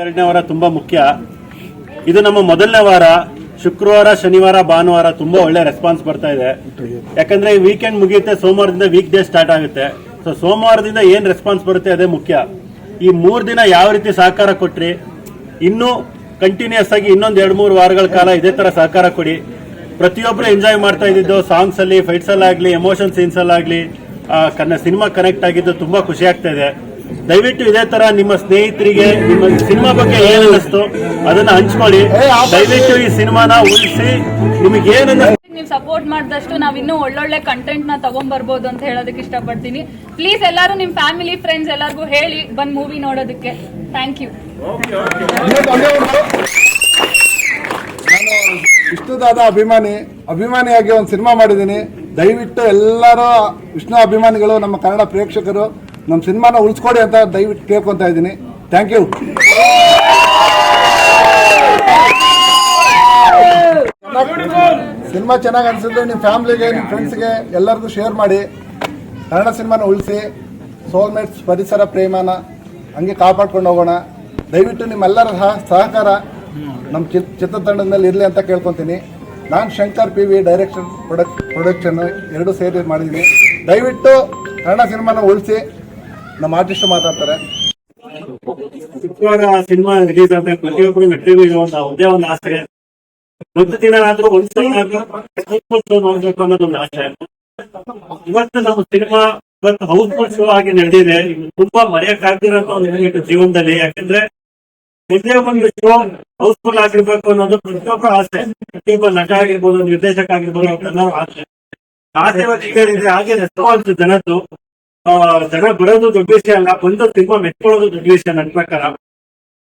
ಎರಡನೇ ವಾರ ತುಂಬಾ ಮುಖ್ಯ. ಇದು ನಮ್ಮ ಮೊದಲನೇ ವಾರ. ಶುಕ್ರವಾರ, ಶನಿವಾರ, ಭಾನುವಾರ ತುಂಬಾ ಒಳ್ಳೆ ರೆಸ್ಪಾನ್ಸ್ ಬರ್ತಾ ಇದೆ. ಯಾಕಂದ್ರೆ ಈ ವೀಕೆಂಡ್ ಮುಗಿಯುತ್ತೆ, ಸೋಮವಾರದಿಂದ ವೀಕ್ ಡೇ ಸ್ಟಾರ್ಟ್ ಆಗುತ್ತೆ. ಸೊ ಸೋಮವಾರದಿಂದ ಏನ್ ರೆಸ್ಪಾನ್ಸ್ ಬರುತ್ತೆ ಅದೇ ಮುಖ್ಯ. ಈ ಮೂರ್ ದಿನ ಯಾವ ರೀತಿ ಸಹಕಾರ ಕೊಟ್ರಿ? ಇನ್ನೂ ಕಂಟಿನ್ಯೂಸ್ ಆಗಿ ಇನ್ನೊಂದ್ ಎರಡ್, ಮೂರು ವಾರಗಳ ಕಾಲ ಇದೇ ತರ ಸಹಕಾರ ಕೊಡಿ. ಪ್ರತಿಯೊಬ್ರು ಎಂಜಾಯ್ ಮಾಡ್ತಾ ಇದ್ದಿದ್ದು ಸಾಂಗ್ಸ್ ಅಲ್ಲಿ ಫೈಟ್ಸ್ ಅಲ್ಲಾಗ್ಲಿ ಎಮೋಷನ್ ಸೀನ್ಸ್ ಅಲ್ಲಾಗ್ಲಿ ಸಿನಿಮಾ ಕನೆಕ್ಟ್ ಆಗಿದ್ದು ತುಂಬಾ ಖುಷಿ ಆಗ್ತಾ ಇದೆ. ದಯವಿಟ್ಟು ಇದೇ ತರ ನಿಮ್ಮ ಸ್ನೇಹಿತರಿಗೆ ನಿಮ್ಮ ಸಿನಿಮಾ ಬಗ್ಗೆ ಏನ್ ಅನ್ನಿಸ್ತು ಅದನ್ನ ಹಂಚ್ಕೊಳ್ಳಿ. ದಯವಿಟ್ಟು ಈ ಸಿನಿಮಾನ ಉಳಿಸಿ. ನಿಮಗೆ ಏನನ್ನ ನೀವು ಸಪೋರ್ಟ್ ಮಾಡಿದಷ್ಟು ನಾವ್ ಇನ್ನೂ ಒಳ್ಳೊಳ್ಳೆ ಕಂಟೆಂಟ್ನ ತಗೊಂಡ್ ಬರ್ಬೋದು ಅಂತ ಹೇಳೋದಕ್ಕೆ ಇಷ್ಟಪಡ್ತೀನಿ. ಪ್ಲೀಸ್ ಎಲ್ಲರೂ ನಿಮ್ ಫ್ಯಾಮಿಲಿ ಫ್ರೆಂಡ್ಸ್ ಎಲ್ಲರಿಗೂ ಹೇಳಿ ಬಂದ್ ಮೂವಿ ನೋಡೋದಕ್ಕೆ. ಥ್ಯಾಂಕ್ ಯು ನಾನು ಇಷ್ಟದಾದ ಅಭಿಮಾನಿ ಅಭಿಮಾನಿಯಾಗಿ ಒಂದು ಸಿನಿಮಾ ಮಾಡಿದ್ದೀನಿ. ದಯವಿಟ್ಟು ಎಲ್ಲರೂ ವಿಷ್ಣು ಅಭಿಮಾನಿಗಳು ನಮ್ಮ ಕನ್ನಡ ಪ್ರೇಕ್ಷಕರು ನಮ್ಮ ಸಿನಿಮಾನ ಉಳಿಸ್ಕೊಡಿ ಅಂತ ದಯವಿಟ್ಟು ಕೇಳ್ಕೊತಾ ಇದ್ದೀನಿ. ಥ್ಯಾಂಕ್ ಯು ಸಿನಿಮಾ ಚೆನ್ನಾಗಿ ಅನಿಸಿದ್ರೆ ನಿಮ್ಮ ಫ್ಯಾಮ್ಲಿಗೆ ನಿಮ್ಮ ಫ್ರೆಂಡ್ಸ್ಗೆ ಎಲ್ಲರಿಗೂ ಶೇರ್ ಮಾಡಿ. ಕನ್ನಡ ಸಿನಿಮಾನ ಉಳಿಸಿ ಸೋಲ್ಮೇಟ್ಸ್ ಪರಿಸರ, ಪ್ರೇಮನ ಹಂಗೆ ಕಾಪಾಡ್ಕೊಂಡು ಹೋಗೋಣ. ದಯವಿಟ್ಟು ನಿಮ್ಮೆಲ್ಲರ ಸಹ ಸಹಕಾರ ನಮ್ಮ ಚಿತ್ ಚಿತ್ರತಂಡದಲ್ಲಿ ಇರಲಿ ಅಂತ ಕೇಳ್ಕೊತೀನಿ. ನಾನು ಶಂಕರ್ ಪಿ ವಿ ಡೈರೆಕ್ಷನ್ ಪ್ರೊಡಕ್ ಪ್ರೊಡಕ್ಷನ್ ಎರಡು ಸೇರಿ ಮಾಡಿದ್ದೀನಿ. ದಯವಿಟ್ಟು ಕನ್ನಡ ಸಿನಿಮಾನ ಉಳಿಸಿ ನಮ್ಮ ಆರ್ಟಿಸ್ಟ್ ಮಾತಾಡ್ತಾರೆ. ಸಿನಿಮಾ ರಿಲೀಸ್ ಆದ್ರೆ ಪ್ರತಿಯೊಬ್ಬರು ಮೆಟ್ರಿಗೂ ಇರೋ ಒಂದು ಒಂದೇ ಒಂದು ಆಸೆ. ಒಂದು ದಿನ ಆದ್ರೂ ಒಂದ್ಸಲ ನೋಡ್ಬೇಕು ಅನ್ನೋದು ಒಂದು ಆಸೆ. ಇವತ್ತು ನಮ್ಮ ಸಿನಿಮಾ ಇವತ್ತು ಹೌಸ್ಫುಲ್ ಶೋ ಆಗಿ ನಡೆದಿದೆ. ತುಂಬಾ ಮರೆಯಕ್ಕಾಗ್ದಿರೋಂತ ಒಂದು ಯೂನಿಟ್ ಜೀವನದಲ್ಲಿ. ಯಾಕಂದ್ರೆ ಒಂದೇ ಒಂದು ಶೋ ಹೌಸ್ಫುಲ್ ಆಗಿರ್ಬೇಕು ಅನ್ನೋದು ಪ್ರತಿಯೊಬ್ಬರ ಆಸೆ. ಪ್ರತಿಯೊಬ್ಬ ನಟ ಆಗಿರ್ಬೋದು, ನಿರ್ದೇಶಕ ಆಗಿರ್ಬೋದು ಆಸೆ. ಆಸೆ ಹಾಗೆ ಹಾಗೆ ರೆಸ್ಪಾನ್ಸ್ ಜನದ್ದು. ಜನ ಬರೋದು ದೊಡ್ಡ ವಿಷಯ ಅಲ್ಲ, ಬಂದು ತುಂಬಾ ಮೆಚ್ಕೊಳ್ಳೋದು ದೊಡ್ಡ ವಿಷಯ ನನ್ನ ಪ್ರಕಾರ.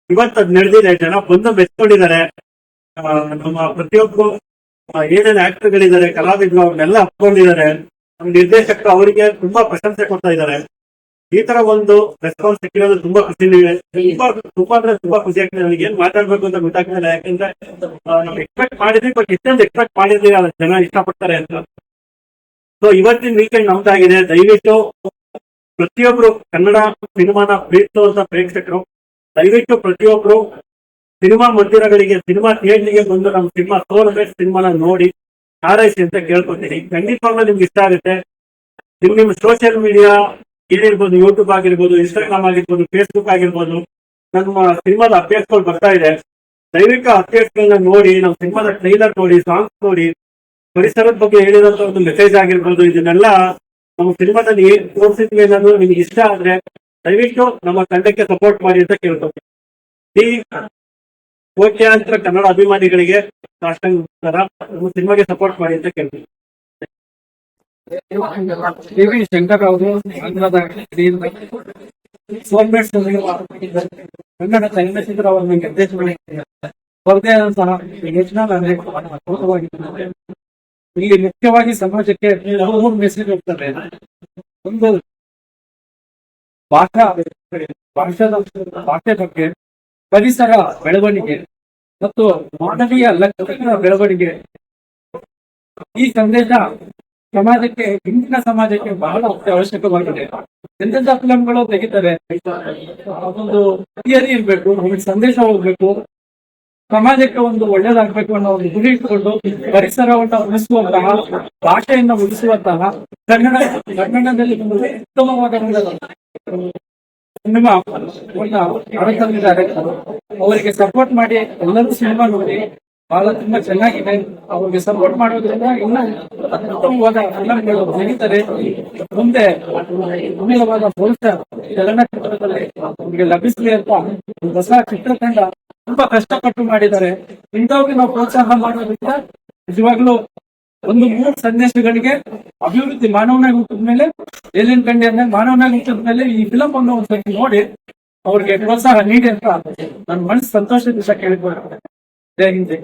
ಇವತ್ತು ಅದ್ ನಡೆದಿದೆ, ಜನ ಬಂದು ಮೆಚ್ಕೊಂಡಿದ್ದಾರೆ. ನಮ್ಮ ಪ್ರತಿಯೊಬ್ಬರು ಏನೇನು ಆಕ್ಟರ್ಗಳಿದ್ದಾರೆ, ಕಲಾವಿದರು, ಅವ್ರನ್ನೆಲ್ಲ ಅಪ್ಕೊಂಡಿದ್ದಾರೆ. ನಮ್ಮ ನಿರ್ದೇಶಕರು ಅವರಿಗೆ ತುಂಬಾ ಪ್ರಶಂಸೆ ಕೊಡ್ತಾ ಇದ್ದಾರೆ. ಈ ತರ ಒಂದು ರೆಸ್ಪಾನ್ಸ್ ಸಿಕ್ಕಿರೋದು ತುಂಬಾ ಖುಷಿ ತುಂಬಾ ತುಂಬಾ ಅಂದ್ರೆ ತುಂಬಾ ಖುಷಿ ಆಗ್ತದೆ. ನನಗೆ ಏನ್ ಮಾತಾಡ್ಬೇಕು ಅಂತ ಗೊತ್ತಾಗ್ತಿಲ್ಲ. ಯಾಕಂದ್ರೆ ನಾವು ಎಕ್ಸ್ಪೆಕ್ಟ್ ಮಾಡಿದ್ವಿ ಬಟ್ ಇಷ್ಟೊಂದು ಎಕ್ಸ್ಪೆಕ್ಟ್ ಮಾಡಿದ್ವಿ ಜನ ಇಷ್ಟಪಡ್ತಾರೆ ಅಂತ. ಸೊ ಇವತ್ತಿನ ವೀಕೆಂಡ್ ನಮ್ದಾಗಿದೆ. ದಯವಿಟ್ಟು ಪ್ರತಿಯೊಬ್ರು ಕನ್ನಡ ಸಿನಿಮಾನ ಪ್ರೀತಿಸುವಂತ ಪ್ರೇಕ್ಷಕರು, ದಯವಿಟ್ಟು ಪ್ರತಿಯೊಬ್ರು ಸಿನಿಮಾ ಮಂದಿರಗಳಿಗೆ, ಸಿನಿಮಾ ಥಿಯೇಟರ್ಗೆ ಬಂದು ನಮ್ಮ ಸಿನಿಮಾ ಸೋಲ್ ಸಿನಿಮಾನ ನೋಡಿ ಹಾರೈಸಿ ಅಂತ ಕೇಳ್ಕೊತೀನಿ. ಖಂಡಿತವಾಗ್ಲೂ ನಿಮ್ಗೆ ಇಷ್ಟ ಆಗುತ್ತೆ. ನಿಮ್, ನಿಮ್ಮ ಸೋಷಿಯಲ್ ಮೀಡಿಯಾ ಇದಿರ್ಬೋದು ಯೂಟ್ಯೂಬ್ ಆಗಿರ್ಬೋದು ಇನ್ಸ್ಟಾಗ್ರಾಮ್ ಆಗಿರ್ಬೋದು ಫೇಸ್ಬುಕ್ ಆಗಿರ್ಬೋದು, ನಮ್ಮ ಸಿನಿಮಾದ ಅಪ್ಡೇಟ್ಸ್ಗಳು ಬರ್ತಾ ಇದೆ. ದೈವಿಕ ಅಪ್ಡೇಟ್ಸ್ಗಳನ್ನ ನೋಡಿ, ನಮ್ಮ ಸಿನಿಮಾದ ಟ್ರೈಲರ್ ನೋಡಿ ಸಾಂಗ್ಸ್ ನೋಡಿ, ಪರಿಸರದ ಬಗ್ಗೆ ಹೇಳಿದಂತ ಒಂದು ಮೆಸೇಜ್ ಆಗಿರ್ಬೋದು, ಇದನ್ನೆಲ್ಲ ನಮ್ಮ ಸಿನಿಮಾದಲ್ಲಿ ತೋರಿಸಿದ್ವಿ ಅನ್ನೋದು ನಿಮ್ಗೆ ಇಷ್ಟ ಆದ್ರೆ ದಯವಿಟ್ಟು ನಮ್ಮ ತಂಡಕ್ಕೆ ಸಪೋರ್ಟ್ ಮಾಡಿ ಅಂತ ಕೇಳ್ಕೊತೀನಿ ಈ ಕೋಟ್ಯಾಂತರ ಕನ್ನಡ ಅಭಿಮಾನಿಗಳಿಗೆ ರಾಷ್ಟ್ರ ನಮ್ಮ ಸಿನಿಮಾಗೆ ಸಪೋರ್ಟ್ ಮಾಡಿ ಅಂತ ಕೇಳ್ತೀನಿ ಟಿ ವಿ ಶಂಕರ್ ಅವರು ಸೋಲ್ಮೇಟ್ಸ್ ಕನ್ನಡ ಚಲನಚಿತ್ರ ಅವರನ್ನು ನಿರ್ದೇಶನ ಅವರದೇ ಆದಂತಹ ಯೋಜನಾ ಅದ್ಭುತವಾಗಿತ್ತು ಇಲ್ಲಿ ಮುಖ್ಯವಾಗಿ ಸಮಾಜಕ್ಕೆ ಮೂರು ಮೆಸೇಜ್ ಹೋಗ್ತಾರೆ ಒಂದು ಭಾಷಾ ಭಾಷಾದ ಭಾಷೆ ಬಗ್ಗೆ, ಪರಿಸರ ಬೆಳವಣಿಗೆ ಮತ್ತು ಮಾನವೀಯ ಲಕ್ಷಣ ಬೆಳವಣಿಗೆ. ಈ ಸಂದೇಶ ಸಮಾಜಕ್ಕೆ, ಹಿಂದಿನ ಸಮಾಜಕ್ಕೆ ಬಹಳ ಅವಶ್ಯಕವಾಗಿದೆ. ಎಂತೆಂತ ಫಿಲಂಗಳು ತೆಗಿತಾರೆ? ಅದೊಂದು ಥಿಯರಿ ಇರ್ಬೇಕು ಸಂದೇಶ ಹೋಗ್ಬೇಕು. ಸಮಾಜಕ್ಕೆ ಒಂದು ಒಳ್ಳೇದಾಗಬೇಕು ಅನ್ನೋ ಒಂದು ಗುರಿ ಇಟ್ಕೊಂಡು ಪರಿಸರವನ್ನು ಉಳಿಸುವಂತಹ ಭಾಷೆಯನ್ನು ಉಳಿಸುವಂತಹ ಕನ್ನಡ, ಕನ್ನಡದಲ್ಲಿ ಒಂದು ಉತ್ತಮವಾದ ಸಿನಿಮಾ ಅರಸಲ್ಲಿದ್ದಾರೆ ಅವರಿಗೆ ಸಪೋರ್ಟ್ ಮಾಡಿ ಎಲ್ಲರೂ ಸಿನಿಮಾ ನೋಡಿ. ಬಹಳ ತುಂಬಾ ಚೆನ್ನಾಗಿದೆ. ಅವ್ರಿಗೆ ಸಪೋರ್ಟ್ ಮಾಡೋದ್ರಿಂದ ಇನ್ನ ಉತ್ತಮವಾದ ಫಿಲಂಗಳು ತೆಗಿತಾರೆ ಮುಂದೆ ಅಮೂಲ್ಯವಾದ ಭವಿಷ್ಯ ಚಲನಚಿತ್ರದಲ್ಲಿ ಅವ್ರಿಗೆ ಲಭಿಸಲಿ ಅಂತ ಹೊಸ ಚಿತ್ರತಂಡ ತುಂಬಾ ಕಷ್ಟಪಟ್ಟು ಮಾಡಿದ್ದಾರೆ ಇಂಥವ್ರಿಗೆ ನಾವು ಪ್ರೋತ್ಸಾಹ ಮಾಡೋದ್ರಿಂದ ನಿಜವಾಗ್ಲೂ ಒಂದು ಮೂರು ಸಂದೇಶಗಳಿಗೆ ಅಭಿವೃದ್ಧಿ ಮಾನವನಾಗಿ ಹುಟ್ಟಿದ ಮೇಲೆ, ಏಲಿಯನ್ ಕಂಡಿ ಅಂದ್ರೆ ಮಾನವನಾಗಿ ಹುಟ್ಟಿದ ಮೇಲೆ ಈ ಫಿಲಮ್ ಅನ್ನು ಒಂದ್ಸತಿ ನೋಡಿ ಅವ್ರಿಗೆ ಪ್ರೋತ್ಸಾಹ ನೀಡಿ ಅಂತ ನನ್ನ ಮನಸ್ಸು ಸಂತೋಷದಿಂದ ಕೇಳಿಕೊಳ್ಳುತ್ತೆ ಜೈ ಹಿಂದ್, ಜೈ.